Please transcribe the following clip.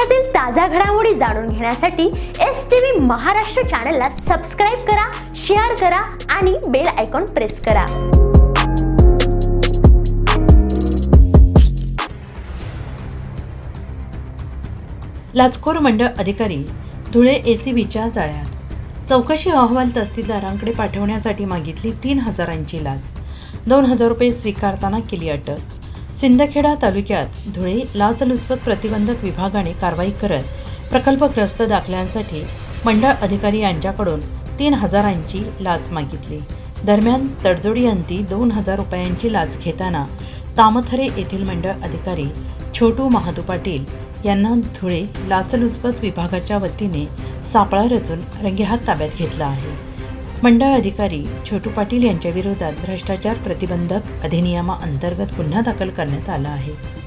देशातील ताज्या घडामोडी जाणून घेण्यासाठी एस टी व्ही महाराष्ट्र चॅनलला सबस्क्राईब करा शेअर करा आणि बेल आयकॉन प्रेस करा. लाचखोर मंडळ अधिकारी धुळे एसीबीच्या जाळ्यात. चौकशी अहवाल तहसीलदारांकडे पाठवण्यासाठी मागितली तीन हजारांची लाच. दोन हजार रुपये स्वीकारताना केली अटक. सिंदखेडा तालुक्यात धुळे लाचलुचपत प्रतिबंधक विभागाने कारवाई करत प्रकल्पग्रस्त दाखल्यांसाठी मंडळ अधिकारी यांच्याकडून तीन हजारांची लाच मागितली. दरम्यान तडजोडी अंती दोन हजार रुपयांची लाच घेताना तामथरे येथील मंडळ अधिकारी छोटू महादू पाटील यांना धुळे लाचलुचपत विभागाच्या वतीने सापळा रचून रंगेहात ताब्यात घेतला आहे. मंडळ अधिकारी छोटू पाटील यांच्याविरोधात भ्रष्टाचार प्रतिबंधक अधिनियमाअंतर्गत गुन्हा दाखल करण्यात आला आहे.